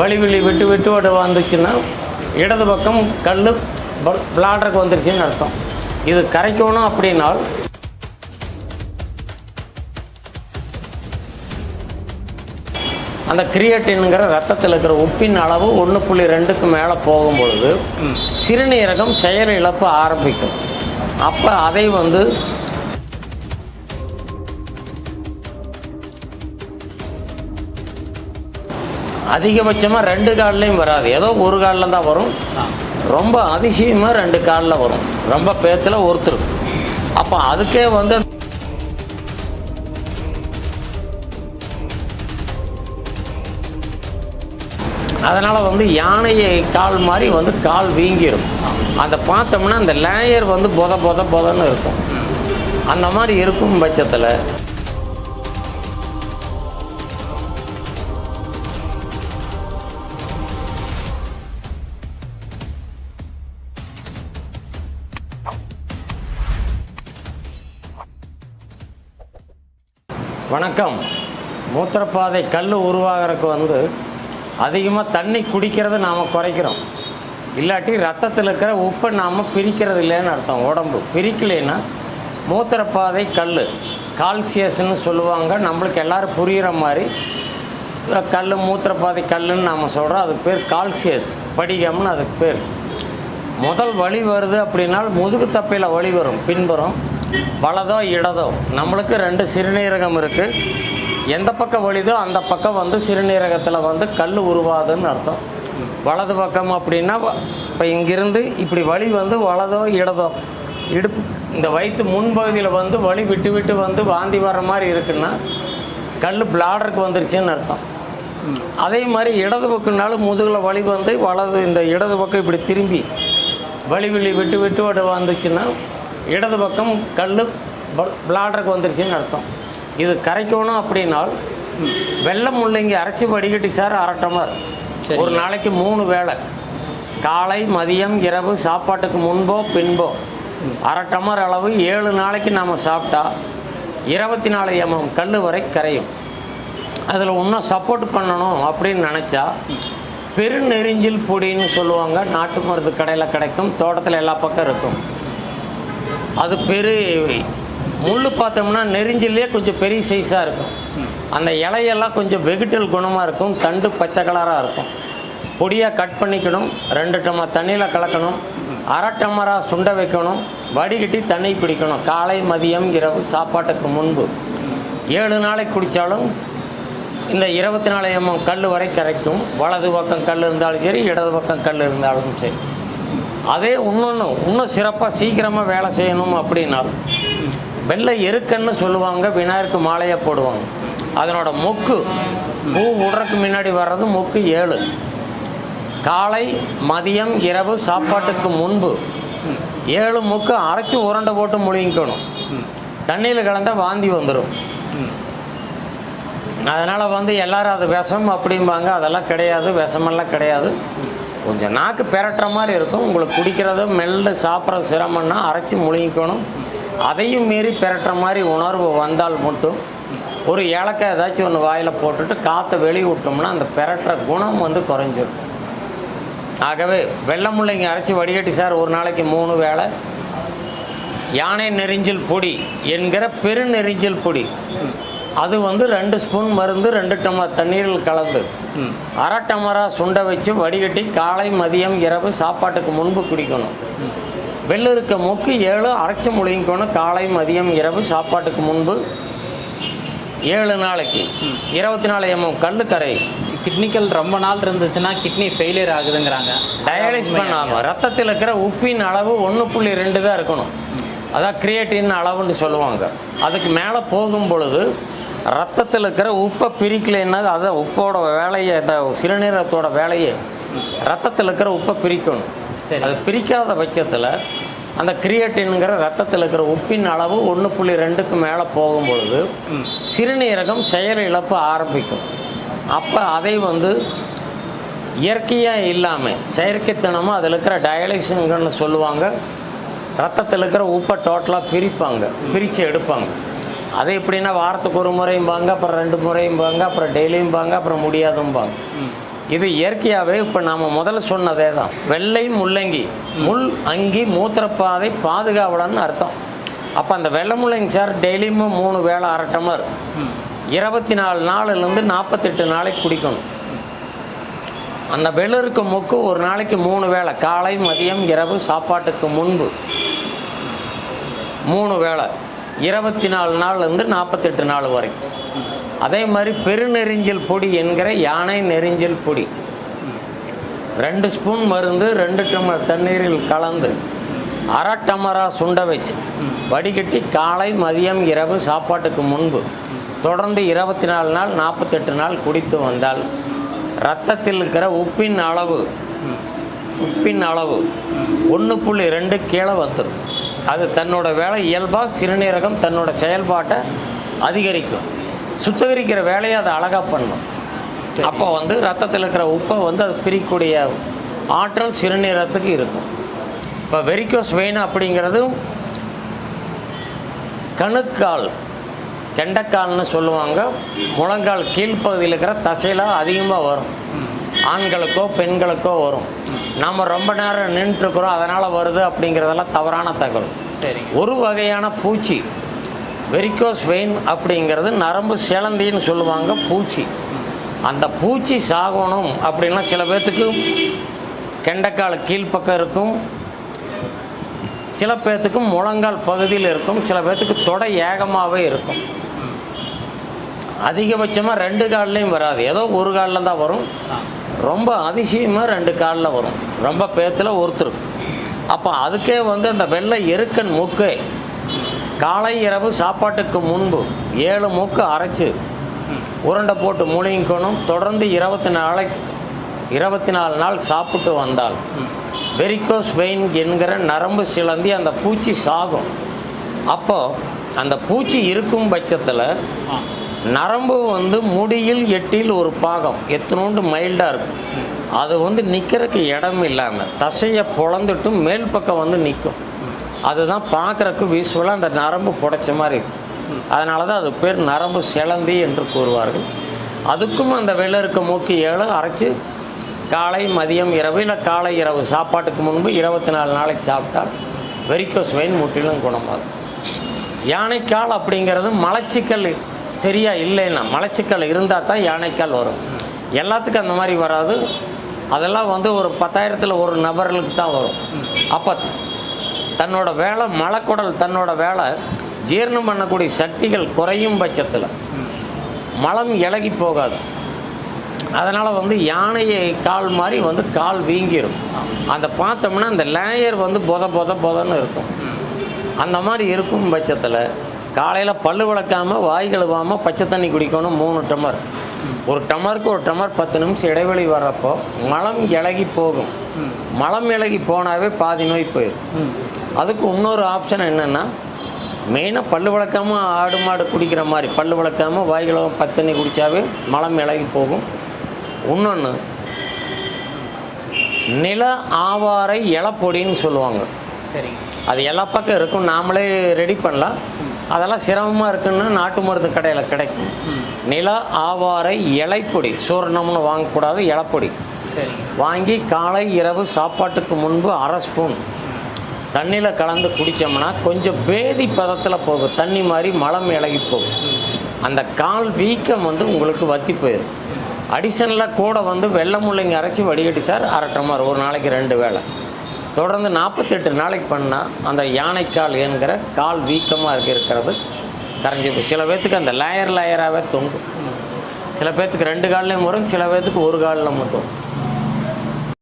வலி வலி விட்டு விட்டு விட்டு வந்துச்சுன்னா இடது பக்கம் கல் பிளாடருக்கு வந்துருச்சுன்னு அர்த்தம். இது கரைக்கணும் அப்படின்னால் அந்த கிரியேட்டின்ங்கிற ரத்தத்தில் இருக்கிற உப்பின் அளவு ஒன்று புள்ளி ரெண்டுக்கு மேலே போகும் பொழுது சிறுநீரகம் செயல் இழப்பு ஆரம்பிக்கும். அப்போ அதை வந்து அதிகபட்சமாக ரெண்டு கால்லையும் வராது. ஏதோ ஒரு காலில் தான் வரும். ரொம்ப அதிசயமாக ரெண்டு காலில் வரும். ரொம்ப பேத்தில் ஒருத்தர். அப்போ அதுக்கே வந்து அதனால் வந்து யானையை கால் மாதிரி வந்து கால் வீங்கிரும். அந்த பார்த்தோம்னா அந்த லேயர் வந்து பொத பொத பொதன்னு இருக்கும். அந்த மாதிரி இருக்கும் பட்சத்தில் வணக்கம். மூத்திரப்பாதை கல் உருவாகிறதுக்கு வந்து அதிகமாக தண்ணி குடிக்கிறத நாம் குறைக்கிறோம். இல்லாட்டி ரத்தத்தில் இருக்கிற உப்பை நாம் பிரிக்கிறது இல்லைன்னு அர்த்தம் உடம்பு. பிரிக்கலைன்னா மூத்திரப்பாதை கல் கால்சியஸ்ன்னு சொல்லுவாங்க. நம்மளுக்கு எல்லோரும் புரிகிற மாதிரி கல் மூத்திரப்பாதை கல்லுன்னு நாம் சொல்கிறோம் அதுக்கு பேர் கால்சியஸ் படிகம்னு அதுக்கு பேர். முதல் வழி வருது அப்படின்னால் முதுகு தப்பையில் வழி வரும் பின்புறம் வலதோ இடதோ நம்மளுக்கு ரெண்டு சிறுநீரகம் இருக்குது எந்த பக்கம் வலிதோ அந்த பக்கம் வந்து சிறுநீரகத்தில் வந்து கல் உருவாதுன்னு அர்த்தம். வலது பக்கம் அப்படின்னா இப்போ இங்கிருந்து இப்படி வலி வந்து வலதோ இடதோ இடுப்பு இந்த வயிற்று முன்பகுதியில் வந்து வலி விட்டு விட்டு வந்து வாந்தி வர்ற மாதிரி இருக்குன்னா கல் பிளாடருக்கு வந்துருச்சுன்னு அர்த்தம். அதே மாதிரி இடது பக்கம்னாலும் முதுகில் வலி வந்து வலது இந்த இடது பக்கம் இப்படி திரும்பி வலி வலி விட்டு விட்டு விட்டு வந்துச்சுன்னா இடது பக்கம் கல் பிளாடருக்கு வந்துருச்சுன்னு அர்த்தம். இது கரைக்கணும் அப்படின்னால் வெள்ளை முள்ளங்கி அரைச்சி வடிகட்டி சார் அரட்டமார். ஒரு நாளைக்கு மூணு வேளை. காலை மதியம் இரவு சாப்பாட்டுக்கு முன்போ பின்போ. அரை டம்ளர் அளவு ஏழு நாளைக்கு நாம் சாப்பிட்டா இருபத்தி நாலு எம்எம் கல் வரை கரையும். அதில் இன்னும் சப்போர்ட் பண்ணணும் அப்படின்னு நினச்சா பெருநெறிஞ்சில் பொடின்னு சொல்லுவாங்க. நாட்டு மருந்து கடையில் கிடைக்கும். தோட்டத்தில் எல்லா பக்கம் இருக்கும். அது பெரு முள் பார்த்தோம்னா நெறிஞ்சிலே கொஞ்சம் பெரிய சைஸாக இருக்கும். அந்த இலையெல்லாம் கொஞ்சம் வெகுட்டல் குணமாக இருக்கும் தண்டு பச்சை கலராக இருக்கும். பொடியாக கட் பண்ணிக்கணும் ரெண்டு டம்ளர் தண்ணியில் கலக்கணும் அரை டம்ளராக சுண்ட வைக்கணும் வடிகட்டி தண்ணி பிடிக்கணும். காலை மதியம் இரவு சாப்பாட்டுக்கு முன்பு. ஏழு நாளைக்கு குடித்தாலும் இந்த இருபத்தி நாலு எம்எம் கல் வரை கரைக்கும். வலது பக்கம் கல் இருந்தாலும் சரி இடது பக்கம் கல் இருந்தாலும் சரி. அதே இன்னொன்று இன்னும் சிறப்பாக சீக்கிரமாக வேலை செய்யணும் அப்படின்னா வெள்ளை எருக்கன்னு சொல்லுவாங்க விநாயகருக்கு மாலையை போடுவாங்க. அதனோட மொக்கு பூ விடுறதுக்கு முன்னாடி வர்றது மொக்கு ஏழு. காலை மதியம் இரவு சாப்பாட்டுக்கு முன்பு ஏழு மொக்கு அரைச்சி உருண்டை போட்டு முழுங்கிக்கணும். தண்ணியில் கலந்தால் வாந்தி வந்துடும் அதனால் வந்து எல்லாரும் அது விஷம் அப்படிம்பாங்க அதெல்லாம் கிடையாது விஷமெல்லாம் கிடையாது. கொஞ்சம் நாக்கு பெரட்டுற மாதிரி இருக்கும். உங்களுக்கு குடிக்கிறத மெல்ல சாப்பிட்ற சிரமம்னா அரைச்சி முழுங்கிக்கணும். அதையும் மீறி பெரட்டுற மாதிரி உணர்வு வந்தால் மட்டும் ஒரு ஏலக்காய் ஏதாச்சும் ஒன்று வாயில் போட்டுட்டு காற்றை வெளியே விட்டோம்னா அந்த பெரட்டுற குணம் வந்து குறைஞ்சிரும். ஆகவே வெள்ளை முள்ளைங்க அரைச்சி வடிகட்டி சார் ஒரு நாளைக்கு மூணு வேளை. யானை நெறிஞ்சில் பொடி என்கிற பெருநெறிஞ்சில் பொடி. அது வந்து ரெண்டு ஸ்பூன் மருந்து ரெண்டு டம்ளர் தண்ணீரில் கலந்து. ம். அரை டம்ளராக சுண்ட வச்சு வடிகட்டி காலை மதியம் இரவு சாப்பாட்டுக்கு முன்பு குடிக்கணும். வெள்ளை இருக்க மொக்கு ஏழு அரைச்சி முழுங்கிக்கணும். காலை மதியம் இரவு சாப்பாட்டுக்கு முன்பு. ஏழு நாளைக்கு. இருபத்தி நாலு எம்எம் கல் கரை. கிட்னிக்கல் ரொம்ப நாள் இருந்துச்சுன்னா கிட்னி ஃபெயிலியர் ஆகுதுங்கிறாங்க. டயலைஸ் பண்ணாமல் ரத்தத்தில் இருக்கிற உப்பின் அளவு ஒன்று புள்ளி ரெண்டு தான் இருக்கணும். அதான் கிரியேட்டின் அளவுன்னு சொல்லுவாங்க. அதுக்கு மேலே போகும் பொழுது ரத்தத்தில் இருக்கிற உப்பை பிரிக்கலைன்னா அதான் உப்போட வேலையை இந்த சிறுநீரகத்தோட வேலையை ரத்தத்தில் இருக்கிற உப்பை பிரிக்கணும். சரி. அது பிரிக்காத பட்சத்தில் அந்த கிரியேட்டின்ங்கிற ரத்தத்தில் இருக்கிற உப்பின் அளவு ஒன்று புள்ளி ரெண்டுக்கு மேலே போகும் பொழுது சிறுநீரகம் செயல் இழப்பு ஆரம்பிக்கும். அப்போ அதை வந்து இயற்கையாக இல்லாமல் செயற்கைத்தனமாக அதில் இருக்கிற டயலைசிங்கன்னு சொல்லுவாங்க. ரத்தத்தில் இருக்கிற உப்பை டோட்டலாக பிரிப்பாங்க பிரித்து எடுப்பாங்க. அது எப்படின்னா வாரத்துக்கு ஒரு முறையும்பாங்க அப்புறம் ரெண்டு முறையும்பாங்க அப்புறம் டெய்லியும்பாங்க அப்புறம் முடியாதும்பாங்க இது இயற்கையாகவே இப்போ நாம் முதல்ல சொன்னதே தான். வெள்ளை முள்ளங்கி. முள் அங்கி மூத்திரப்பாதை பாதுகாவலன்னு அர்த்தம். அப்போ அந்த வெள்ளை முள்ளங்கி சார் டெய்லியும் மூணு வேளை அரை டம்ளர். ம். இருபத்தி நாலு நாலுலேருந்து நாற்பத்தெட்டு நாளைக்கு குடிக்கணும். அந்த வெள்ளருக்கு மொக்கு ஒரு நாளைக்கு மூணு வேளை. காலை மதியம் இரவு சாப்பாட்டுக்கு முன்பு. மூணு வேளை. இருபத்தி நாலு நாள்லேருந்து நாற்பத்தெட்டு நாள் வரைக்கும் அதே மாதிரி பெருநெறிஞ்சல் பொடி என்கிற யானை நெறிஞ்சல் பொடி. ரெண்டு ஸ்பூன் மருந்து ரெண்டு டம்ளர் தண்ணீரில் கலந்து அரை டமரா சுண்ட வச்சு வடிகட்டி காலை மதியம் இரவு சாப்பாட்டுக்கு முன்பு தொடர்ந்து இருபத்தி நாலு நாள் நாற்பத்தெட்டு நாள் குடித்து வந்தால் ரத்தத்தில் இருக்கிற உப்பின் அளவு உப்பின் அளவு ஒன்று புள்ளி ரெண்டு கீழே வந்துடும் அது தன்னோட வேலை இயல்பாக சிறுநீரகம் தன்னோட செயல்பாட்டை அதிகரிக்கும். சுத்திகரிக்கிற வேலையை அதை அழகாக பண்ணும். அப்போ வந்து ரத்தத்தில் இருக்கிற உப்பை வந்து அது பிரிக்கக்கூடிய ஆற்றல் சிறுநீரகத்துக்கு இருக்கும். இப்போ வெரிக்கோஸ் வெயின் அப்படிங்கிறது கணுக்கால் கெண்டைக்கால்னு சொல்லுவாங்க. முழங்கால் கீழ்ப்பகுதியில் இருக்கிற தசையில் அதிகமாக வரும். ஆண்களுக்கோ பெண்களுக்கோ வரும். நம்ம ரொம்ப நேரம் நின்றுட்டுருக்குறோம் அதனால் வருது அப்படிங்கிறதெல்லாம் தவறான தகவல். சரிங்க. ஒரு வகையான பூச்சி வெரிக்கோஸ் வெயின் அப்படிங்கிறது நரம்பு சிலந்தின்னு சொல்லுவாங்க பூச்சி. அந்த பூச்சி சாகணும் அப்படின்னா சில பேர்த்துக்கு கெண்டைக்கால் கீழ்ப்பக்கம் இருக்கும். சில பேர்த்துக்கு முழங்கால் பகுதியில் இருக்கும். சில பேர்த்துக்கு தொடை ஏகமாகவே இருக்கும். அதிகபட்சமாக ரெண்டு கால்லையும் வராது. ஏதோ ஒரு காலில் தான் வரும். ரொம்ப அதிசயமாக ரெண்டு காலில் வரும். ரொம்ப பேத்தில் ஒருத்தர். அப்போ அதுக்கே வந்து அந்த வெள்ளை எருக்கன் மூக்கு காலை இரவு சாப்பாட்டுக்கு முன்பு ஏழு மூக்கு அரைச்சு உருண்டை போட்டு முழுங்கிக்கணும். தொடர்ந்து இருபத்தி நாளை இருபத்தி நாலு நாள் சாப்பிட்டு வந்தால் வெரிகோஸ் வெயின் என்கிற நரம்பு சிலந்தி அந்த பூச்சி சாகும். அப்போ அந்த பூச்சி இருக்கும் பட்சத்தில் நரம்பு வந்து முடியில் எட்டில் ஒரு பாகம். எத்தனோண்டு மைல்டாக இருக்கும். அது வந்து நிற்கிறதுக்கு இடம் இல்லாமல் தசையை பொழந்துட்டும் மேல் பக்கம் வந்து நிற்கும் அதுதான் பார்க்குறக்கு விஷுவலாக அந்த நரம்பு புடைச்ச மாதிரி இருக்கும். அதனால தான் அது பேர் நரம்பு சிலந்தி என்று கூறுவார்கள். அதுக்கும் அந்த வெள்ளருக்கு மூக்கு ஏழு அரைச்சி காலை மதியம் இரவு இல்லை காலை இரவு. சாப்பாட்டுக்கு முன்பு இருபத்தி நாலு நாளைக்கு சாப்பிட்டால் வெரிக்கோஸ் வெயின் முற்றிலும் குணமாகும். யானைக்கால் அப்படிங்கிறது மலச்சிக்கல் சரியா இல்லைன்னா மலச்சிக்கல் இருந்தால் தான் யானைக்கால் வரும். எல்லாத்துக்கும் அந்த மாதிரி வராது. அதெல்லாம் வந்து ஒரு பத்தாயிரத்தில் ஒரு நபர்களுக்கு தான் வரும். அப்போ தன்னோட வேலை மலக்குடல் தன்னோட வேலை ஜீரணம் பண்ணக்கூடிய சக்திகள் குறையும் பட்சத்தில். மலம் இலகி போகாது. அதனால் வந்து யானையை கால் மாதிரி வந்து கால் வீங்கிடும் அந்த பார்த்தோம்னா அந்த லேயர் வந்து பொத பொத பொதன்னு இருக்கும். அந்த மாதிரி இருக்கும் பட்சத்தில் காலையில் பல்லு விளக்காமல் வாய் கழுவாமல் பச்சை தண்ணி குடிக்கணும் மூணு டம்ளர். ஒரு டம்ளருக்கு ஒரு டம்ளர் பத்து நிமிஷம் இடைவெளி வர்றப்போ மலம் இலகி போகும். மலம் இலகி போனாவே பாதி நோய் போயிடும் அதுக்கு இன்னொரு ஆப்ஷன் என்னென்னா மெயினாக பல்லு விளக்காமல் ஆடு மாடு குடிக்கிற மாதிரி பல்லு விளக்காமல் வாய் கழுவாம பத்து தண்ணி குடித்தாவே மலம் இலகி போகும். இன்னொன்று நில ஆவாரை இலப்பொடின்னு சொல்லுவாங்க. சரிங்க. அது எல்லா பக்கம் இருக்கும் நாமளே ரெடி பண்ணலாம். அதெல்லாம் சிரமமாக இருக்குன்னா நாட்டு மருந்து கடையில் கிடைக்கும். நில ஆவாரை இலைப்பொடி சூரணம்னு வாங்கக்கூடாது இலப்பொடி. வாங்கி காலை இரவு சாப்பாட்டுக்கு முன்பு அரை ஸ்பூன். தண்ணியில் கலந்து குடித்தோம்னா கொஞ்சம் பேதி பதத்தில் போகும். தண்ணி மாதிரி மலம் இலகி போகும். அந்த கால் வீக்கம் வந்து உங்களுக்கு வத்தி போயிடும் அடிஷனலாக கூட வந்து வெள்ளை முள்ளைங்க அரைச்சி வடிகட்டி சார் அரை டம்ளர் ஒரு நாளைக்கு ரெண்டு வேளை. தொடர்ந்து நாற்பத்தெட்டு நாளைக்கு பண்ணால் அந்த யானைக்கால் என்கிற கால் வீக்கமாக இருக்க இருக்கிறது. கரைஞ்சி போய் சில பேர்த்துக்கு அந்த லேயர் லேயராகவே தொங்கும். சில பேர்த்துக்கு ரெண்டு காலிலையும் வரும் சில பேர்த்துக்கு ஒரு காலில் மட்டும்.